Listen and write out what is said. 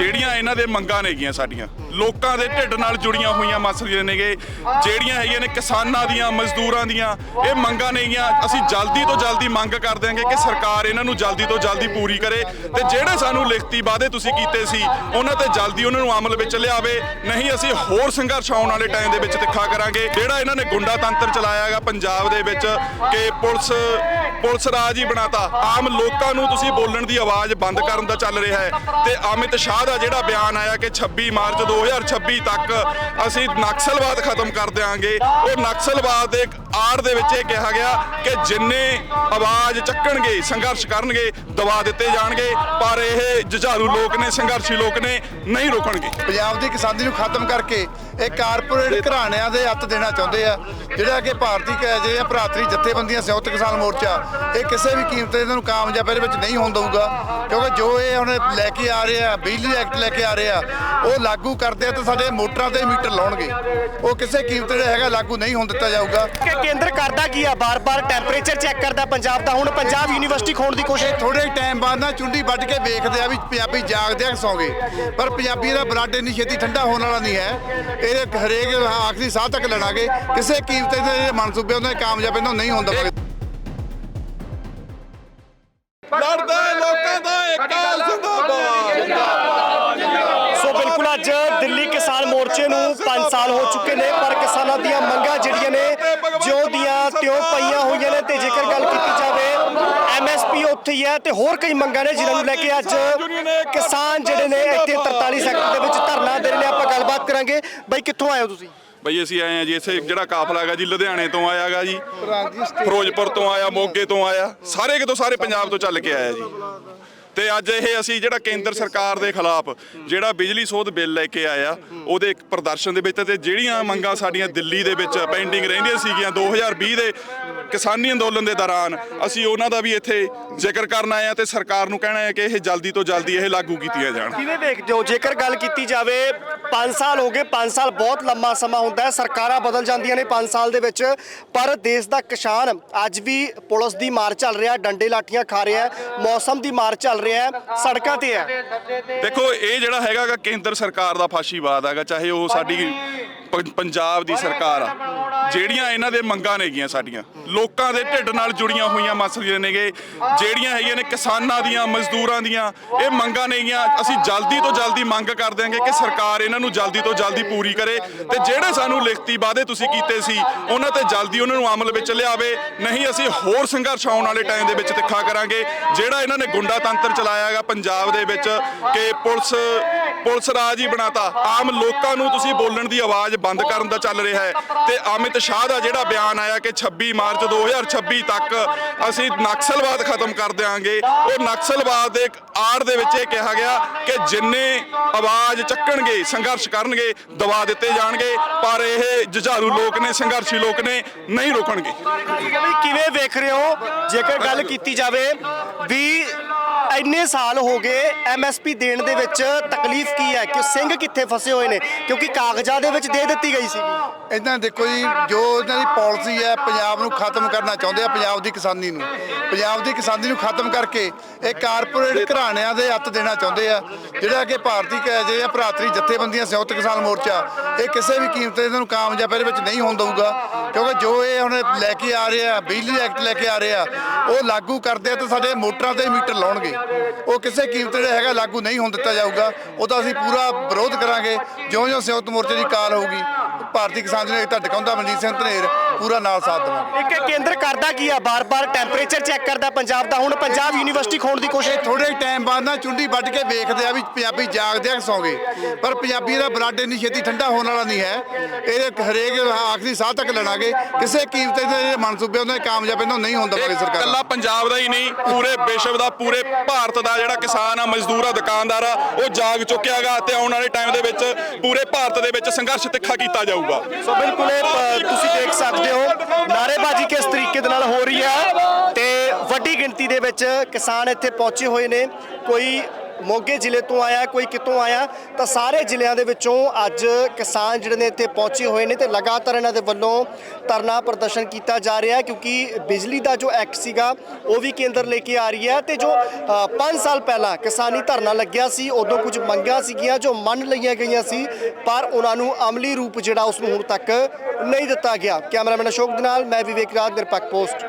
ਜਿਹੜੀਆਂ ਇਹਨਾਂ ਦੇ ਮੰਗਾਂ ਨੇਗੀਆਂ ਸਾਡੀਆਂ, ਲੋਕਾਂ ਦੇ ਢਿੱਡ ਨਾਲ ਜੁੜੀਆਂ ਹੋਈਆਂ ਮਸਲੇ ਨੇਗੇ, ਜਿਹੜੀਆਂ ਹੈਗੀਆਂ ਨੇ ਕਿਸਾਨਾਂ ਦੀਆਂ, ਮਜ਼ਦੂਰਾਂ ਦੀਆਂ, ਇਹ ਮੰਗਾਂ ਨੇਗੀਆਂ। ਅਸੀਂ ਜਲਦੀ ਤੋਂ ਜਲਦੀ ਮੰਗ ਕਰ ਦਿਆਂਗੇ ਕਿ ਸਰਕਾਰ ਇਹਨਾਂ ਨੂੰ ਜਲਦੀ ਤੋਂ ਜਲਦੀ ਪੂਰੀ ਕਰੇ ਤੇ ਜਿਹੜੇ ਸਾਨੂੰ ਲਿਖਤੀ ਵਾਅਦੇ ਤੁਸੀਂ ਕੀਤੇ ਸੀ, ਉਹਨਾਂ ਤੇ ਜਲਦੀ ਉਹਨਾਂ ਨੂੰ ਅਮਲ ਵਿੱਚ ਲਿਆਵੇ। ਨਹੀਂ, ਅਸੀਂ ਹੋਰ ਸੰਘਰਸ਼ ਆਉਣ ਵਾਲੇ ਟਾਈਮ ਦੇ ਵਿੱਚ ਤਿੱਖਾ ਕਰਾਂਗੇ। ਜਿਹੜਾ ਇਹਨਾਂ ਨੇ ਗੁੰਡਾ ਤੰਤਰ ਚਲਾਇਆ ਹੈਗਾ ਪੰਜਾਬ ਦੇ ਵਿੱਚ, ਕਿ ਪੁਲਿਸ ਪੁਲਿਸ ਰਾਜ ਹੀ ਬਣਾਤਾ। ਆਮ ਲੋਕਾਂ ਨੂੰ ਤੁਸੀਂ ਬੋਲਣ ਦੀ ਆਵਾਜ਼ ਬੰਦ ਕਰਨ ਦਾ ਚੱਲ ਰਿਹਾ ਹੈ। ਤੇ ਅਮਿਤ ਸ਼ਾਹ ਦਾ ਜਿਹੜਾ ਬਿਆਨ ਆਇਆ ਕਿ 26 ਮਾਰਚ 2026 ਤੱਕ ਅਸੀਂ ਨਕਸਲਵਾਦ ਖਤਮ ਕਰ ਦਿਆਂਗੇ। ਉਹ ਨਕਸਲਵਾਦ ਦੇ ਆੜ ਦੇ ਵਿੱਚ ਇਹ ਕਿਹਾ ਗਿਆ ਕਿ ਜਿੰਨੇ ਆਵਾਜ਼ ਚੱਕਣਗੇ ਸੰਘਰਸ਼ ਕਰਨਗੇ ਦਬਾ ਦਿੱਤੇ ਜਾਣਗੇ ਪਰ ਇਹ ਜੁਝਾਰੂ ਲੋਕ ਨੇ ਸੰਘਰਸ਼ੀ ਲੋਕ ਨੇ ਨਹੀਂ ਰੋਕਣਗੇ। ਪੰਜਾਬ ਦੀ ਕਿਸਾਨੀ ਨੂੰ ਖਤਮ ਕਰਕੇ ਇਹ ਕਾਰਪੋਰੇਟ ਘਰਾਣਿਆਂ ਦੇ ਹੱਥ ਦੇਣਾ ਚਾਹੁੰਦੇ ਆ। ਜਿਹੜਾ ਕਿ ਭਾਰਤੀ ਕ- ਜਿਹੜੀਆਂ ਭਰਾਤਰੀ ਜਥੇਬੰਦੀਆਂ ਸੰਯੁਕਤ ਕਿਸਾਨ ਮੋਰਚਾ ਇਹ ਕਿਸੇ ਵੀ ਕੀਮਤ ਤੇ ਇਹਨਾਂ ਨੂੰ ਕਾਮਯਾਬ ਇਹਦੇ ਵਿੱਚ ਨਹੀਂ ਹੋਣ ਦਊਗਾ। ਕਿਉਂਕਿ ਜੋ ਇਹ ਹੁਣ ਲੈ ਕੇ ਆ ਰਹੇ ਆ ਬਿਜਲੀ ਐਕਟ ਲੈ ਕੇ ਆ ਰਹੇ ਆ ਉਹ ਲਾਗੂ ਕਰਦੇ ਆ ਤਾਂ ਸਾਡੇ ਮੋਟਰਾਂ ਤੇ ਮੀਟਰ ਲਾਉਣਗੇ। ਉਹ ਕਿਸੇ ਕੀਮਤ ਤੇ ਜਿਹੜਾ ਹੈਗਾ ਲਾਗੂ ਨਹੀਂ ਹੋਣ ਦਿੱਤਾ ਜਾਊਗਾ। ਕਿ ਕੇਂਦਰ ਕਰਦਾ ਕੀ ਆ? ਬਾਰ-ਬਾਰ ਟੈਂਪਰੇਚਰ ਚੈੱਕ ਕਰਦਾ ਪੰਜਾਬ ਦਾ। ਹੁਣ ਪੰਜਾਬ ਯੂਨੀਵਰਸਿਟੀ ਖੋਣ ਦੀ ਕੋਸ਼ਿਸ਼ ਥੋੜੇ ਟਾਈਮ ਬਾਅਦ ਨਾ ਚੁੰਡੀ ਵੱਢ ਕੇ ਵੇਖਦੇ ਆ ਵੀ ਪੰਜਾਬੀ ਜਾਗਦੇ ਆ ਕਿ ਸੌਂਗੇ। ਪਰ ਪੰਜਾਬੀ ਦਾ ਬਲੱਡ ਇੰਨੀ ਛੇਤੀ ਠੰਡਾ ਹੋਣ ਵਾਲਾ ਨਹੀਂ ਹੈ। ਇਹ ਹਰੇਕ ਆਖਰੀ ਸਾਹ ਤੱਕ ਲੜਾਂਗੇ। ਕਿਸੇ ਕੀਮਤ ਤੇ ਮਨਸੂਬੇ ਉਹਨਾਂ ਦੇ ਕਾਮਯਾਬ ਇਹਨਾਂ ਨੂੰ ਨਹੀਂ ਹੁੰਦਾ ਲੜਦੇ ਲੋਕਾਂ ਦਾ ਏਕਾ ਜ਼ਿੰਦਾਬਾਦ ਸੋ ਬਿਲਕੁਲ ਅੱਜ ਦਿੱਲੀ ਕਿਸਾਨ ਮੋਰਚੇ ਨੂੰ 5 ਸਾਲ ਹੋ ਚੁੱਕੇ ਨੇ ਪਰ ਕਿਸਾਨਾਂ ਦੀਆਂ ਮੰਗਾਂ ਜਿਹੜੀਆਂ ਨੇ ਜਿਉਂ ਦੀਆਂ ਤਿਉਂ ਪਈਆਂ ਹੋਈਆਂ ਨੇ ਤੇ ਜੇਕਰ ਗੱਲ ਕੀਤੀ ਜਾਵੇ ਐਮਐਸਪੀ ਉੱਥੇ ਹੀ ਹੈ ਤੇ ਹੋਰ ਕਈ ਮੰਗਾਂ ਨੇ ਜਿਨ੍ਹਾਂ ਨੂੰ ਲੈ ਕੇ ਅੱਜ ਕਿਸਾਨ ਜਿਹੜੇ ਨੇ ਇੱਥੇ 43 ਸੈਕਟਰ ਦੇ ਵਿੱਚ ਧਰਨਾ ਦੇ ਰਹੇ ਨੇ ਆਪਾਂ ਗੱਲਬਾਤ ਕਰਾਂਗੇ। ਬਾਈ ਕਿੱਥੋਂ ਆਏ ਹੋ ਤੁਸੀਂ? ਬਈ ਅਸੀਂ ਆਏ ਆ ਜੀ ਇੱਥੇ ਜਿਹੜਾ ਕਾਫਲਾ ਹੈਗਾ ਜੀ ਲੁਧਿਆਣੇ ਤੋਂ ਆਇਆਗਾ ਜੀ। ਫਿਰੋਜ਼ਪੁਰ ਤੋਂ ਆਇਆ ਮੋਗੇ ਤੋਂ ਆਇਆ ਸਾਰੇ ਕਿਤੋਂ ਸਾਰੇ ਪੰਜਾਬ ਤੋਂ ਚੱਲ ਕੇ ਆਇਆ ਜੀ। ਤੇ ਅੱਜ ਇਹ ਅਸੀਂ ਜਿਹੜਾ ਕੇਂਦਰ ਸਰਕਾਰ ਦੇ ਖਿਲਾਫ ਜਿਹੜਾ ਬਿਜਲੀ ਸੋਧ ਬਿੱਲ ਲੈ ਕੇ ਆਇਆ, ਉਹਦੇ ਇੱਕ ਪ੍ਰਦਰਸ਼ਨ ਦੇ ਵਿੱਚ ਤੇ ਜਿਹੜੀਆਂ ਮੰਗਾਂ ਸਾਡੀਆਂ ਦਿੱਲੀ ਦੇ ਵਿੱਚ ਪੈਂਡਿੰਗ ਰਹਿੰਦੀਆਂ ਸੀਗੀਆਂ 2020 ਦੇ ਕਿਸਾਨੀ ਅੰਦੋਲਨ ਦੇ ਦੌਰਾਨ, ਅਸੀਂ ਉਹਨਾਂ ਦਾ ਵੀ ਇੱਥੇ ਜ਼ਿਕਰ ਕਰਨ ਆਏ ਆ ਤੇ ਸਰਕਾਰ ਨੂੰ ਕਹਿਣਾ ਹੈ ਕਿ ਇਹ ਜਲਦੀ ਤੋਂ ਜਲਦੀ ਇਹ ਲਾਗੂ ਕੀਤੀਆਂ ਜਾਣ। ਕਿਵੇਂ ਵੇਖਦੇ ਹੋ? ਜੇਕਰ ਗੱਲ ਕੀਤੀ ਜਾਵੇ 5 ਸਾਲ ਹੋ ਗਏ 5 ਸਾਲ ਬਹੁਤ ਲੰਮਾ ਸਮਾਂ ਹੁੰਦਾ ਹੈ, ਸਰਕਾਰਾਂ ਬਦਲ ਜਾਂਦੀਆਂ ਨੇ 5 ਸਾਲ ਦੇ ਵਿੱਚ, ਪਰ ਦੇਸ਼ ਦਾ ਕਿਸਾਨ ਅੱਜ ਵੀ ਪੁਲਿਸ ਦੀ ਮਾਰ ਚੱਲ ਰਿਹਾ, ਡੰਡੇ ਲਾਠੀਆਂ ਖਾ ਰਿਹਾ ਮੌਸਮ ਦੀ ਮਾਰ ਚੱਲ ਰਿਹਾ ਸੜਕਾਂ ਤੇ ਹੈ। ਦੇਖੋ, ਇਹ ਜਿਹੜਾ ਹੈਗਾ ਕੇਂਦਰ ਸਰਕਾਰ ਦਾ ਫਾਸ਼ੀਵਾਦ ਹੈਗਾ, ਚਾਹੇ ਉਹ ਸਾਡੀ ਪ- ਪੰਜਾਬ ਦੀ ਸਰਕਾਰ ਆ। ਜਿਹੜੀਆਂ ਇਹਨਾਂ ਦੇ ਮੰਗਾਂ ਨੇਗੀਆਂ ਸਾਡੀਆਂ। ਲੋਕਾਂ ਦੇ ਢਿੱਡ ਨਾਲ ਜੁੜੀਆਂ ਹੋਈਆਂ ਮਸਲੇ ਨੇਗੇ। ਜਿਹੜੀਆਂ ਹੈਗੀਆਂ ਨੇ ਕਿਸਾਨਾਂ ਦੀਆਂ ਮਜ਼ਦੂਰਾਂ ਦੀਆਂ ਇਹ ਮੰਗਾਂ ਨੇਗੀਆਂ ਅਸੀਂ ਜਲਦੀ ਤੋਂ ਜਲਦੀ ਮੰਗ ਕਰ ਦਿਆਂਗੇ ਕਿ ਸਰਕਾਰ ਇਹਨਾਂ ਨੂੰ ਜਲਦੀ ਤੋਂ ਜਲਦੀ ਪੂਰੀ ਕਰੇ। ਤੇ ਜਿਹੜੇ ਸਾਨੂੰ ਲਿਖਤੀ ਵਾਅਦੇ ਤੁਸੀਂ ਕੀਤੇ ਸੀ ਉਹਨਾਂ ਤੇ ਜਲਦੀ ਉਹਨਾਂ ਨੂੰ ਅਮਲ ਵਿੱਚ ਲਿਆਵੇ। ਨਹੀਂ ਅਸੀਂ ਹੋਰ ਸੰਘਰਸ਼ ਆਉਣ ਵਾਲੇ ਟਾਈਮ ਦੇ ਵਿੱਚ ਤਿੱਖਾ ਕਰਾਂਗੇ। ਜਿਹੜਾ ਇਹਨਾਂ ਨੇ ਗੁੰਡਾ ਤੰਤਰ ਚਲਾਇਆ ਹੈਗਾ ਪੰਜਾਬ ਦੇ ਵਿੱਚ ਕਿ ਪੁਲਿਸ ਪੁਲਿਸ ਰਾਜ ਹੀ ਬਣਾਤਾ। ਆਮ ਲੋਕਾਂ ਨੂੰ ਤੁਸੀਂ ਬੋਲਣ ਦੀ ਆਵਾਜ਼ ਬੰਦ ਕਰਨ ਦਾ ਚੱਲ ਰਿਹਾ ਹੈ। ਤੇ ਅਮਿਤ ਸ਼ਾਹ ਦਾ ਜਿਹੜਾ ਬਿਆਨ ਆਇਆ ਕਿ 26 ਮਾਰਚ 2026 ਤੱਕ ਅਸੀਂ ਨਕਸਲਵਾਦ ਖਤਮ ਕਰ ਦਿਆਂਗੇ। ਉਹ ਨਕਸਲਵਾਦ ਦੇ ਆੜ ਦੇ ਵਿੱਚ ਇਹ ਕਿਹਾ ਗਿਆ ਕਿ ਜਿੰਨੇ ਆਵਾਜ਼ ਚੱਕਣਗੇ, ਸੰਘਰਸ਼ ਕਰਨਗੇ, ਦਬਾ ਦਿੱਤੇ ਜਾਣਗੇ, ਪਰ ਇਹ ਜੁਝਾਰੂ ਲੋਕ ਨੇ, ਸੰਘਰਸ਼ੀ ਲੋਕ ਨੇ, ਨਹੀਂ ਰੋਕਣਗੇ। ਕਿਵੇਂ ਵੇਖ ਰਹੇ ਹੋ? ਜੇਕਰ ਗੱਲ ਕੀਤੀ ਜਾਵੇ ਵੀ ਇੰਨੇ ਸਾਲ ਹੋ ਗਏ ਐਮਐਸਪੀ ਦੇਣ ਦੇ ਵਿੱਚ ਤਕਲੀਫ ਕੀ ਹੈ? ਕਿ ਸਿੰਘ ਕਿੱਥੇ ਫਸੇ ਹੋਏ ਨੇ? ਕਿਉਂਕਿ ਕਾਗਜ਼ਾਂ ਦੇ ਵਿੱਚ ਦੇ ਦਿੱਤੀ ਗਈ ਸੀਗੀ। ਇਦਾਂ ਦੇਖੋ ਜੀ, ਜੋ ਇਹਨਾਂ ਦੀ ਪਾਲਿਸੀ ਹੈ, ਪੰਜਾਬ ਨੂੰ ਖਤਮ ਕਰਨਾ ਚਾਹੁੰਦੇ ਆ, ਪੰਜਾਬ ਦੀ ਕਿਸਾਨੀ ਨੂੰ। ਪੰਜਾਬ ਦੀ ਕਿਸਾਨੀ ਨੂੰ ਖਤਮ ਕਰਕੇ ਇਹ ਕਾਰਪੋਰੇਟ ਘਰਾਣਿਆਂ ਦੇ ਹੱਥ ਦੇਣਾ ਚਾਹੁੰਦੇ ਆ, ਜਿਹੜਾ ਕਿ ਭਾਰਤੀ ਕ- ਜਿਹੜੀਆਂ ਭਰਾਤਰੀ ਜਥੇਬੰਦੀਆਂ ਸੰਯੁਕਤ ਕਿਸਾਨ ਮੋਰਚਾ, ਇਹ ਕਿਸੇ ਵੀ ਕੀਮਤ ਤੇ ਇਹਨਾਂ ਨੂੰ ਕਾਮਯਾਬ ਇਹਦੇ ਵਿੱਚ ਨਹੀਂ ਹੋਣ ਦਊਗਾ। ਕਿਉਂਕਿ ਜੋ ਇਹ ਹੁਣ ਲੈ ਕੇ ਆ ਰਹੇ ਆ, ਬਿਜਲੀ ਐਕਟ ਲੈ ਕੇ ਆ ਰਹੇ ਆ, ਉਹ ਲਾਗੂ ਕਰਦੇ ਆ ਤਾਂ ਸਾਡੇ ਮੋਟਰਾਂ ਤੇ ਮੀਟਰ ਲਾਉਣਗੇ। ਉਹ ਕਿਸੇ ਕੀਮਤ ਜਿਹੜਾ ਹੈਗਾ ਲਾਗੂ ਨਹੀਂ ਹੋਣ ਦਿੱਤਾ ਜਾਊਗਾ। ਉਹਦਾ ਅਸੀਂ ਪੂਰਾ ਵਿਰੋਧ ਕਰਾਂਗੇ। ਜਿਉਂ-ਜਿਉਂ ਸੰਯੁਕਤ ਮੋਰਚੇ ਦੀ ਕਾਲ ਹੋਊਗੀ। ਭਾਰਤੀ ਕਿਸਾਨ ਯੂਨੀਅਨ ਏਕਤਾ ਟਿਕਾਉਂਦਾ ਮਨਜੀਤ ਸਿੰਘ ਧਨੇਰ। ਪੂਰਾ ਨਾਲ ਸਾਥ ਦੇਵਾਂਗੇ ਇੱਕ ਇਹ ਕੇਂਦਰ ਕਰਦਾ ਕੀ ਆ? ਬਾਰ-ਬਾਰ ਟੈਂਪਰੇਚਰ ਚੈੱਕ ਕਰਦਾ ਪੰਜਾਬ ਦਾ। ਹੁਣ ਪੰਜਾਬ ਯੂਨੀਵਰਸਿਟੀ ਖੋਣ ਦੀ ਕੋਸ਼ਿਸ਼ ਥੋੜੇ ਟਾਈਮ ਬਾਅਦ ਨਾ ਚੁੰਡੀ ਵੱਢ ਕੇ ਵੇਖਦੇ ਆ ਵੀ ਪੰਜਾਬੀ ਜਾਗਦੇ ਆ ਕਿ ਸੌਂਗੇ। ਪਰ ਪੰਜਾਬੀ ਦਾ ਬਲੱਡ ਇੰਨੀ ਛੇਤੀ ਠੰਡਾ ਹੋਣ ਵਾਲਾ ਨਹੀਂ ਹੈ। ਇਹ ਹਰੇਕ ਆਖਰੀ ਸਾਹ ਤੱਕ ਲੜਾਂਗੇ। ਕਿਸੇ ਕੀਮਤ ਤੇ ਜਿਹੜੇ ਮਨਸੂਬੇ ਉਹਨਾਂ ਦੇ ਕਾਮਯਾਬ ਇਹਨਾਂ ਨਹੀਂ ਹੁੰਦਾ ਪਾਕਿ ਸਰਕਾਰ। ਇਕੱਲਾ ਪੰਜਾਬ ਦਾ ਹੀ ਨਹੀਂ ਪੂਰੇ ਵਿਸ਼ਵ ਦਾ ਪੂਰੇ ਭਾਰਤ ਦਾ ਜਿਹੜਾ ਕਿਸਾਨ ਆ ਮਜ਼ਦੂਰ ਆ ਦੁਕਾਨਦਾਰ ਆ ਉਹ ਜਾਗ ਚੁੱਕਿਆਗਾ ਤੇ ਆਉਣ ਵਾਲੇ ਟਾਈਮ ਦੇ ਵਿੱਚ ਪੂਰੇ ਭਾਰਤ ਦੇ ਵਿੱਚ ਸੰਘਰਸ਼ ਤਿੱਖਾ ਕੀਤਾ ਜਾਊਗਾ। ਸੋ ਬਿਲਕੁਲ ਇਹ ਪ- ਤੁਸੀਂ ਦੇਖ ਸਕਦੇ ਹੋ। ਨਾਰੇਬਾਜ਼ੀ ਕਿਸ ਤਰੀਕੇ ਦੇ ਨਾਲ ਹੋ ਰਹੀ ਹੈ ਤੇ ਵੱਡੀ ਗਿਣਤੀ ਦੇ ਵਿੱਚ ਕਿਸਾਨ ਇੱਥੇ ਪਹੁੰਚੇ ਹੋਏ ਨੇ। ਕੋਈ ਮੋਗੇ ਜ਼ਿਲ੍ਹੇ ਤੋਂ ਆਇਆ ਕੋਈ ਕਿਤੋਂ ਆਇਆ ਤਾਂ ਸਾਰੇ ਜ਼ਿਲ੍ਹਿਆਂ ਦੇ ਵਿੱਚੋਂ ਅੱਜ ਕਿਸਾਨ ਜਿਹੜੇ ਨੇ ਇੱਥੇ ਪਹੁੰਚੇ ਹੋਏ ਨੇ ਤੇ ਲਗਾਤਾਰ ਇਹਨਾਂ ਦੇ ਵੱਲੋਂ ਧਰਨਾ ਪ੍ਰਦਰਸ਼ਨ ਕੀਤਾ ਜਾ ਰਿਹਾ ਹੈ, ਕਿਉਂਕਿ ਬਿਜਲੀ ਦਾ ਜੋ ਐਕਟ ਸੀਗਾ, ਉਹ ਵੀ ਕੇਂਦਰ ਲੈ ਕੇ ਆ ਰਹੀ ਹੈ ਤੇ ਜੋ 5 ਸਾਲ ਪਹਿਲਾਂ ਕਿਸਾਨੀ ਧਰਨਾ ਲੱਗਿਆ ਸੀ, ਉਦੋਂ ਕੁਝ ਮੰਗਾਂ ਸੀਗੀਆਂ ਜੋ ਮੰਨ ਲਈਆਂ ਗਈਆਂ ਸੀ, ਪਰ ਉਹਨਾਂ ਨੂੰ ਅਮਲੀ ਰੂਪ ਜਿਹੜਾ ਉਸ ਨੂੰ ਹੁਣ ਤੱਕ ਨਹੀਂ ਦਿੱਤਾ ਗਿਆ। ਕੈਮਰਾਮੈਨ ਅਸ਼ੋਕ ਦੇ ਨਾਲ, ਮੈਂ ਵਿਵੇਕ ਰਾਜ, ਨਿਰਪੱਖ ਪੋਸਟ।